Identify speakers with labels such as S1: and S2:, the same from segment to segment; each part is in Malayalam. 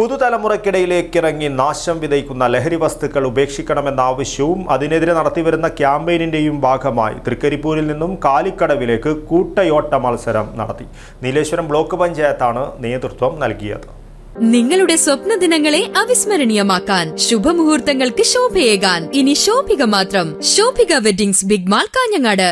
S1: പുതുതലമുറയ്ക്കിടയിലേക്ക് ഇറങ്ങി നാശം വിതയ്ക്കുന്ന ലഹരി വസ്തുക്കൾ ഉപേക്ഷിക്കണമെന്ന ആവശ്യവും അതിനെതിരെ നടത്തിവരുന്ന ക്യാമ്പയിനിന്റെയും ഭാഗമായി തൃക്കരിപ്പൂരിൽ നിന്നും കാലിക്കടവിലേക്ക് കൂട്ടയോട്ട മത്സരം നടത്തി. നീലേശ്വരം ബ്ലോക്ക് പഞ്ചായത്താണ് നേതൃത്വം നൽകിയത്.
S2: നിങ്ങളുടെ സ്വപ്ന ദിനങ്ങളെ അവിസ്മരണീയമാക്കാൻ ശുഭമുഹൂർത്തങ്ങൾക്ക് ശോഭയേകാൻ ഇനി ശോഭിക മാത്രം. Shobhika weddings big mall Kanhangad.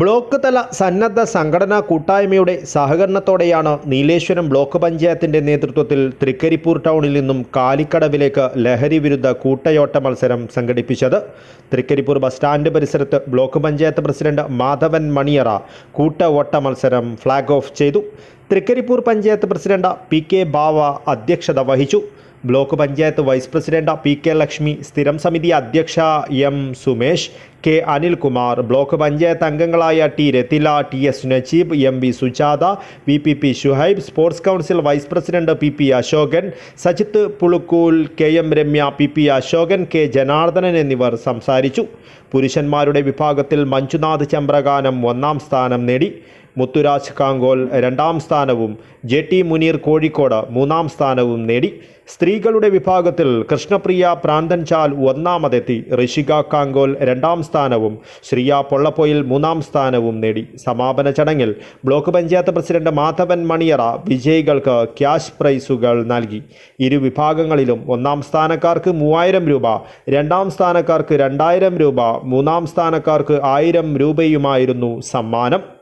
S1: Block തല സന്നദ്ധ സംഘടനാ കൂട്ടായ്മയുടെ സഹകരണത്തോടെയാണ് നീലേശ്വരം ബ്ലോക്ക് പഞ്ചായത്തിന്റെ നേതൃത്വത്തിൽ തൃക്കരിപ്പൂർ ടൗണിൽ നിന്നും കാലിക്കടവിലേക്ക് ലഹരി വിരുദ്ധ കൂട്ടയോട്ട മത്സരം സംഘടിപ്പിച്ചത്. തൃക്കരിപ്പൂർ ബസ് സ്റ്റാൻഡ് പരിസരത്ത് ബ്ലോക്ക് പഞ്ചായത്ത് പ്രസിഡന്റ് മാധവൻ മണിയറ കൂട്ട ഓട്ട മത്സരം ഫ്ളാഗ് ഓഫ് ചെയ്തു. Trikaripur panchayat president P K Bava അധ്യക്ഷത വഹിച്ചു. Block panchayat vice president P K Lakshmi സ്ഥിരം സമിതി അധ്യക്ഷ M Sumesh K Anilkumar block panchayat അംഗങ്ങളായ T Rathila T S Najeeb M V Sujatha V P P Shuhaib sports council vice president P P Ashokan Sajith Pulukkool K M Ramya P P Ashokan K Janardhanan എന്നിവർ സംസാരിച്ചു. പുരുഷന്മാരുടെ വിഭാഗത്തിൽ മഞ്ജുനാഥ് ചമ്പ്രകാനം ഒന്നാം സ്ഥാനം നേടി. മുത്തുരാജ് കാങ്കോൽ രണ്ടാം സ്ഥാനവും ജെ ടി മുനീർ കോഴിക്കോട് മൂന്നാം സ്ഥാനവും നേടി. സ്ത്രീകളുടെ വിഭാഗത്തിൽ കൃഷ്ണപ്രിയ പ്രാന്തൻചാൽ ഒന്നാമതെത്തി. ഋഷിക കാങ്കോൽ രണ്ടാം സ്ഥാനവും ശ്രീയ പൊള്ളപ്പൊയിൽ മൂന്നാം സ്ഥാനവും നേടി. സമാപന ചടങ്ങിൽ ബ്ലോക്ക് പഞ്ചായത്ത് പ്രസിഡന്റ് മാധവൻ മണിയറ വിജയികൾക്ക് ക്യാഷ് പ്രൈസുകൾ നൽകി. ഇരു വിഭാഗങ്ങളിലും ഒന്നാം സ്ഥാനക്കാർക്ക് മൂവായിരം രൂപ രണ്ടാം സ്ഥാനക്കാർക്ക് രണ്ടായിരം രൂപ മൂന്നാം സ്ഥാനക്കാർക്ക് ആയിരം രൂപയുമായിരുന്നു സമ്മാനം.